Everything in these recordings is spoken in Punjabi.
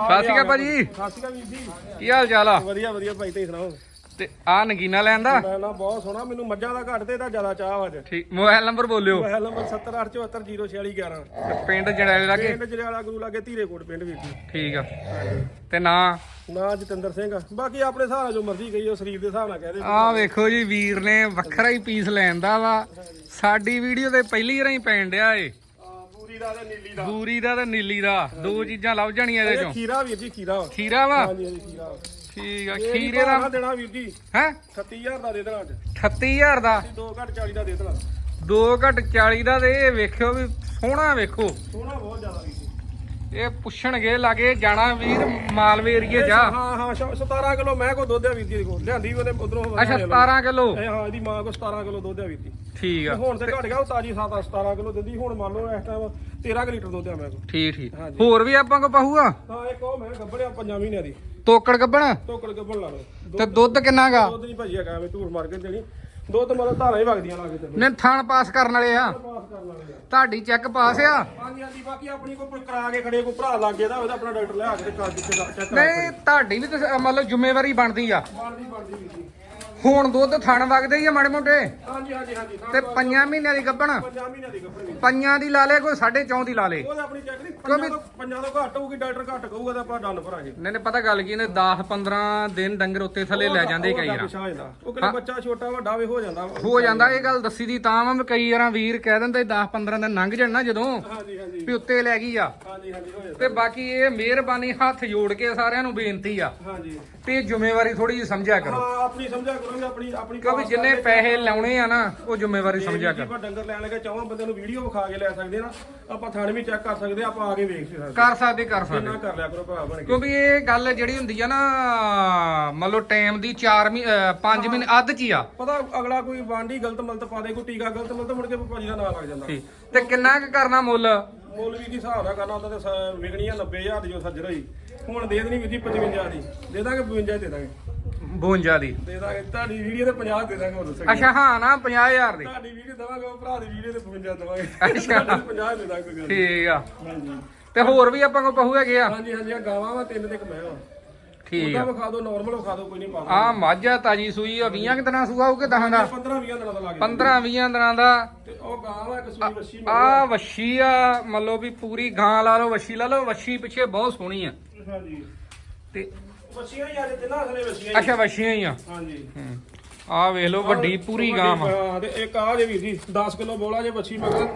ਸਤਿ ਸ਼੍ਰੀ ਅਕਾਲ ਭਾਜੀ। ਸਤਿ ਸ਼੍ਰੀ ਅਕਾਲ ਵੀਰ ਜੀ। ਕੀ ਹਾਲ ਚਾਲ ਆ? ਵਧੀਆ ਵਧੀਆ ਭਾਈ ਤੁਸੀਂ ਸੁਣਾਓ? ਤੇ ਆ ਨਗੀਨਾ ਲੈਣ ਦਾ? ਮੈਂ ਨਾ ਬਹੁਤ ਸੋਹਣਾ। ਮੈਨੂੰ ਮੱਝਾਂ ਦਾ ਘੱਟ ਤੇ ਇਹਦਾ ਜ਼ਿਆਦਾ ਚਾਹ ਅੱਜ। ਠੀਕ ਮੋਬਾਈਲ ਨੰਬਰ ਬੋਲਿਓ। ਮੋਬਾਈਲ ਨੰਬਰ 7874046011 ਤੇ ਪਿੰਡ ਜੜੈਲੇ ਲਾਗੇ? ਪਿੰਡ ਜਰਿਆਲਾ ਗੁਰੂ ਲਾਗੇ ਧੀਰੇ ਕੋਟ ਪਿੰਡ ਵੀਰ ਜੀ। ਠੀਕ ਆ। ਤੇ ਨਾ? ਨਾ ਜਤਿੰਦਰ ਸਿੰਘ ਬਾਕੀ ਆਪਣੇ ਨਾਲ ਜੋ ਮਰਜ਼ੀ ਕਹੀ ਉਹ ਸਰੀਰ ਦੇ ਹਿਸਾਬ ਨਾਲ ਕਹਦੇ ਆ ਵੇਖੋ ਜੀ ਵੀਰ ਨੇ ਵੱਖਰਾ ਹੀ ਪੀਸ ਲੈਂਦਾ ਵਾ। ਸਾਡੀ ਵੀਡੀਓ ਤੇ ਪਹਿਲੀ ਵਾਰ ਹੀ ਪੈਣ ਡਿਆ ਏ। ਪੂਰੀ ਦਾ ਤੇ ਨੀਲੀ ਦਾ। ਦਾ ਤੇ ਨੀਲੀ ਦਾ। ਦੋ ਚੀਜ਼ਾਂ ਲੱਭ ਜਾਣੀਆਂ ਇਹਦੇ ਇਹ ਚੋਂ। ਖੀਰਾ ਵੀਰ ਜੀ ਖੀਰਾ। ਖੀਰਾ ਵਾ? ਹਾਂਜੀ ਹਾਂਜੀ ਖੀਰਾ। ਠੀਕ ਆ ਇਹ ਖੀਰੇ ਭਾਅ ਦਾ ਦੇਣਾ ਵੀਰ ਜੀ। ਹੈ? 36000 ਦਾ ਦੇ ਦੇਣਾ ਅੱਜ। 38000 ਦਾ? 2 ਘੱਟ 40 ਦਾ ਦੇ ਦੇਣਾ। 2 ਘਟ 40 ਦਾ ਤੇ ਇਹ ਵੇਖਿਓ ਵੀ ਸੋਹਣਾ ਵੇਖੋ। ਸੋਹਣਾ ਬਹੁਤ ਜ਼ਿਆਦਾ ਵੀਰ ਇਹ ਪੁੱਛਣਗੇ ਲਾਗੇ ਜਾਣਾ ਵੀਰ ਮਾਲਵੇ ਏਰੀਏ ਜਾ। ਹਾਂ ਹਾਂ ਸ਼- 17 ਕਿਲੋ ਮੈਂ ਕੋ ਦੁੱਧ ਆ ਵੀਰ ਜੀ ਕੋਲ। ਲਿਆਂਦੀ ਉਹਨੇ ਉਧਰੋਂ ਅੱਛਾ 17 ਕਿਲੋ? ਇਹ ਹਾਂ ਇਹਦੀ ਮਾਂ ਕੋ 17 ਕਿਲੋ ਦੁੱਧ ਆ ਵੀਰ ਜੀ। ਠੀਕ ਆ। ਹੁਣ ਤੇ ਘਟ ਗਿਆ ਉਹ ਤਾਜੀ 7 17 ਕਿਲੋ ਦਿੰਦੀ। ਹੁਣ ਮੰਨ ਲਓ ਇਸ ਟਾਈਮ 13 ਕੁ ਲੀਟਰ ਦੁੱਧ ਆ ਮੈਂ ਕੋ ਠੀਕ ਠੀਕ। ਹਾਂਜੀ। ਹੋਰ ਵੀ ਆਪਾਂ ਕੋ ਪਾਹੂਗਾ ਹਾਂ ਇੱਕ ਉਹ ਮੈਂ ਗੱਬੜਿਆ ਪੰਜਾਂ ਮਹੀਨਿਆਂ ਦੀ। ਤੋਕੜ ਗੱਬਣ ਲਾ ਲਓ। ਤੇ ਦੁੱਧ ਕਿੰਨਾਗਾ ਦੁੱਧ ਨਹੀਂ ਭਾਜੀ ਹੈਗਾ ਐਵੇਂ ਧੂੜ ਮਾਰ ਕੇ ਦੇਣੀ। ਦੁੱਧ ਮਤਲਬ ਧਾਰਾਂ ਹੀ ਵਗਦੀਆਂ ਲਾ ਕੇ ਚੱਲੋ। ਨੇ ਥਣ ਪਾਸ ਕਰਨ ਵਾਲੇ ਆ। ਪਾਸ ਕਰ ਲਾਂਗੇ ਤੁਹਾਡੀ ਚੈੱਕ ਪਾਸ ਆ? ਹਾਂਜੀ ਹਾਂਜੀ ਬਾਕੀ ਆਪਣੀ ਕੋਈ ਕਰਾ ਕੇ ਖੜੇ ਕੋਈ ਭਰਾ ਲੱਗ ਗਿਆ ਤਾਂ ਉਹਦਾ ਆਪਣਾ ਡਾਕਟਰ ਲਿਆ ਕੇ ਤੇ ਕਰ ਦਿੱਤੇ ਚੈੱਕ ਨਹੀਂ ਤੁਹਾਡੀ ਵੀ ਤਾਂ ਮਤਲਬ ਜ਼ਿੰਮੇਵਾਰੀ ਬਣਦੀ ਆ। ਬਣਦੀ ਬਣਦੀ ਵੀਰ ਜੀ। ਹੁਣ ਦੁੱਧ ਥਣ ਵਗਦੇ ਹੀ ਆ ਮਾੜੇ ਮੋਟੇ। ਹਾਂਜੀ ਹਾਂਜੀ ਹਾਂਜੀ ਤੇ ਪੰਜਾਂ ਮਹੀਨਿਆਂ ਦੀ ਗੱਬਣ ਪੰਜਾਂ ਮਹੀਨਿਆਂ ਦੀ ਵੀਰ ਪੰਜਾਂ ਦੀ ਲਾ ਲੇ ਕੋਈ 4.5 ਦੀ ਲਾ ਲੇ। ਉਹਦਾ ਆਪਣੀ ਚੈੱਕ ਨਹੀਂ ਪੰਜਾਂ ਤੋਂ ਪੰਜਾਂ ਤੋਂ ਘੱਟ ਹੋਊਗੀ ਡਾਕਟਰ ਘੱਟ ਕਹੂਗਾ ਤਾਂ ਆਪਾਂ ਡੰਨ ਭਰਾਂਗੇ। ਨਹੀਂ ਨਹੀਂ ਪਤਾ ਗੱਲ ਕੀ ਨੇ 10 15 ਦਿਨ ਡੰਗਰ ਉੱਤੇ ਥੱਲੇ ਲੈ ਜਾਂਦੇ ਕਈ ਵਾਰ ਪਿਛਾ ਜਾਂਦਾ। ਉਹ ਕਿਹੜਾ ਬੱਚਾ ਛੋਟਾ ਵੱਡਾ ਵੀ ਹੋ ਜਾਂਦਾ। ਹੋ ਜਾਂਦਾ ਇਹ ਗੱਲ ਦੱਸੀ ਦੀ ਤਾਂ ਵੀ ਕਈ ਵਾਰਾਂ ਵੀਰ ਕਹਿ ਦਿੰਦੇ 10 15 ਦਿਨ ਲੰਘ ਜਾਣ ਨਾ ਜਦੋਂ। ਹਾਂਜੀ ਹਾਂਜੀ। ਵੀ ਉੱਤੇ ਲੈ ਗਈ ਆ। ਹਾਂਜੀ ਹਾਂਜੀ ਹੋ ਜਾਂਦਾ ਤੇ ਬਾਕੀ ਇਹ ਮਿਹਰਬਾਨੀ ਹੱਥ ਜੋੜ ਕੇ ਸਾਰਿਆਂ ਨੂੰ ਬੇਨਤੀ ਆ। ਹਾਂਜੀ। ਤੇ ਜ਼ਿੰਮੇਵਾਰੀ ਥੋੜੀ ਜਿਹੀ ਸਮਝਿਆ ਕਰੋ। ਹਾਂ ਆਪਣੀ ਸਮਝਿਆ ਕਰੋਗੇ ਆਪਣੀ ਆਪਣੀ ਕਿਉਂਕਿ ਜਿੰਨੇ ਪੈਸੇ ਲਾਉਣੇ ਆ ਨਾ ਉਹ ਜ਼ਿੰਮੇਵਾਰੀ ਸਮਝਿਆ ਕਰੋ। ਆਪਾਂ ਡੰਗਰ ਲੈਣ ਲੱਗੇ ਚਾਹਾਂ ਬੰਦੇ ਨੂੰ ਵੀਡੀਓ ਵਿਖਾ ਕੇ ਲੈ ਸਕਦੇ ਨਾ ਆਪਾਂ ਥਾਣੇ ਵੀ ਚੈੱਕ ਕਰ ਸਕਦੇ ਆ, ਆਪਾਂ ਆ ਕੇ ਵੇਖ ਸਕਦੇ ਕਰ ਸਕਦੇ ਕਰ ਸਕਦੇ। ਨਾ ਕਰ ਲਿਆ ਕਰੋ ਭਰਾ ਬਣ ਕੇ। ਕਿਉਂਕਿ ਇਹ ਗੱਲ ਜਿਹੜੀ ਹੁੰਦੀ ਆ ਨਾ ਮੰਨ ਲਓ ਟਾਈਮ ਦੀ 4 ਮਹੀਨੇ 5 ਮਹੀਨੇ ਅੱਧ ਚ ਹੀ ਆ। ਪਤਾ ਅਗਲਾ ਕੋਈ ਵਾਂਡੀ ਗਲਤ ਮਲਤ ਪਾ ਦੇ ਕੋਈ ਟੀਕਾ ਗਲਤ ਮਲਤ ਮੁੜ ਕੇ ਭਾਜੀ ਦਾ ਨਾਂ ਲੱਗ ਜਾਂਦਾ। ਠੀਕ। ਤੇ ਕਿੰਨਾ ਕੁ ਕਰਨਾ ਮੁੱਲ? ਮੌਲਵੀ ਦੀ ਹਿਸਾਬ ਨਾਲ ਕਰਨਾ ਉਹਦਾ ਤੇ ਸ- ਵਿਕਣੀ ਆ 90000 ਦੀ ਜੋ ਸੱਜਰ ਹੋਈ ਹੁਣ ਦੇ ਦੇਣੀ ਵੀਰ ਜੀ 55 ਦੀ। ਦੇ ਦਾਂਗੇ 52 ਦੇ ਦਾਂਗੇ। 52 ਦੀ। ਦੇ ਦਾਂਗੇ। ਤੁਹਾਡੀ ਵੀਡੀਓ ਤੇ 50 ਦੇ ਦਾਂਗੇ ਹੋਰ ਦੱਸੋ ਅੱਛਾ ਹਾਂ ਨਾ 50000 ਦੀ। ਤੁਹਾਡੀ ਵੀਡੀਓ ਦਵਾਂਗੇ ਉਹ ਭਰਾ ਦੀ ਵੀਡੀਓ ਤੇ 55 ਦਵਾਂਗੇ। ਅੱਛਾ। 50 ਦੇ ਦਾਂਗੇ ਕੋਈ ਗੱਲ ਨੀ। ਠੀਕ ਆ। ਹਾਂਜੀ। ਤੇ ਹੋਰ ਵੀ ਆਪਾਂ ਕੋ ਪਹੂ ਹੈਗੇ ਆ? ਹਾਂਜੀ ਹਾਂਜੀ ਆ ਗਾਵਾਂ ਵਾ ਤਿੰਨ ਤੇ ਇੱਕ ਮੈਂ ਵਾ। ਠੀਕ ਉਹਦਾ ਆ ਵਿਖਾ ਦਿਓ ਨਾਰਮਲ ਵਿਖਾ ਦਿਓ ਕੋਈ ਨਹੀਂ ਪਾ ਆ ਮੱਝ ਆ ਤਾਜੀ ਸੂਈ ਆ 20 ਕਿ ਦਿਨਾਂ ਸੂਆ ਹੋਊਗੇ 10 ਦਾ? 15 20 ਦਿਨਾਂ ਦਾ ਲੱਗ 15 20 ਦਿਨਾਂ ਦਾ। ਤੇ ਉਹ ਗਾਂ ਵਾ ਇੱਕ ਸੂਈ ਵੱਛੀ ਆ ਵੱਛੀ ਆ ਮੰਨ ਲਓ ਵੀ ਪੂਰੀ ਗਾਂ ਲਾ ਲਓ ਵੱਛੀ ਲਾ ਲਓ ਵੱਛੀ ਪਿੱਛੇ ਬਹੁਤ ਸੋਹਣੀ ਆ। ਹਾਂਜੀ। ਤੇ ਵੱਛੀਆਂ ਹੀ ਆ ਜੇ ਤਿੰਨਾਂ ਅਸਲੇ ਵੱਛੀਆਂ ਹੀ ਅੱਛਾ ਵੱਛੀਆਂ ਹੀ ਆ। ਹਾਂਜੀ। ਆ ਵੇਖ ਲਓ ਵੱਡੀ ਪੂਰੀ ਗਾਂ ਵਾ। ਹਾਂ ਤੇ ਇੱਕ ਆ ਜੇ ਵੀਰ ਜੀ 10 ਕਿਲੋ ਬੋਲਾ ਜੇ ਵੱਛੀ ਮਗਰ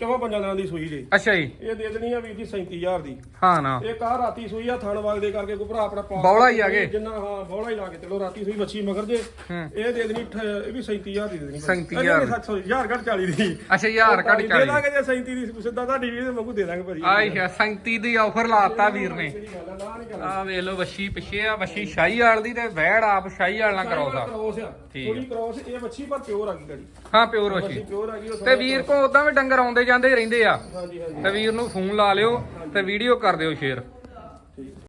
ਚੌਵਾਂ ਪੰਜਾਂ ਦਿਨਾਂ ਦੀ ਸੂਈ ਜੇ। ਅੱਛਾ ਜੀ। ਇਹ ਦੇ ਦੇਣੀ ਆ ਵੀਰ ਜੀ 37000 ਦੀ। ਹਾਂ ਨਾ। ਇੱਕ ਆ ਰਾਤੀ ਸੂਈ ਆ ਥਣ ਵਗਦੇ ਕਰਕੇ ਕੋਈ ਭਰਾ ਆਪਣਾ ਬੌਲਾ ਹੀ ਆ ਗਏ। ਜਿੰਨਾ ਹਾਂ ਬੌਲਾ ਹੀ ਲਾ ਕੇ ਚਲੋ ਰਾਤੀ ਸੂਈ ਵੱਛੀ ਮਗਰ ਜੇ। ਇਹ ਦੇ ਦੇਣੀ ਇਹ ਵੀ 37000 ਦੀ ਦੇ ਦੇਣੀ 37,000 ਸੌਰੀ 1000 ਘੱਟ 40 ਦੀ। ਅੱਛਾ ਯਾਰ ਕੱਟ ਦੇ 40 ਦਾਂਗੇ ਜੇ 37 ਦੀ ਸਿੱਧਾ ਤੁਹਾਡੀ ਵੀਡੀਓ ਦੇ ਵਾਂਗੂ ਦੇ ਦਾਂਗੇ ਭਾਜੀ। ਆਈ 37 ਦੀ ਆਫਰ ਲਾਤਾ ਵੀਰ ਨੇ। ਆ ਵੇਖ ਲਓ ਵੱਛੀ ਪਿੱਛੇ ਆ ਵੱਛੀ ਸ਼ਾਹੀ ਵਾਲ ਦੀ ਤੇ ਵਹਿੜ ਆਪ ਸ਼ਾਹੀ ਵਾਲ ਨਾਲ ਕਰਾਉਂਦਾ। ਆ। ਠੀਕ ਥੋੜੀ ਕ੍ਰੋਸ ਇਹ ਵੱਛੀ ਪਰ ਪਿਓਰ ਆ ਗਈ ਗੜੀ ਹਾਂ ਪਿਓਰ ਵੱਛੀ ਪਿਓਰ ਆ ਗਈ ਉਹ ਤੇ ਵੀਰ ਕੋ ਉਦਾਂ ਵੀ ਡੰਗਰ ਆਉਂਦੇ ਜਾਂਦੇ ਰਹਿੰਦੇ ਆ। ਹਾਂਜੀ ਹਾਂਜੀ। ਤੇ ਵੀਰ ਨੂੰ ਫੋਨ ਲਾ ਲਿਓ ਤੇ ਵੀਡੀਓ ਕਰ ਦਿਓ ਸ਼ੇਅਰ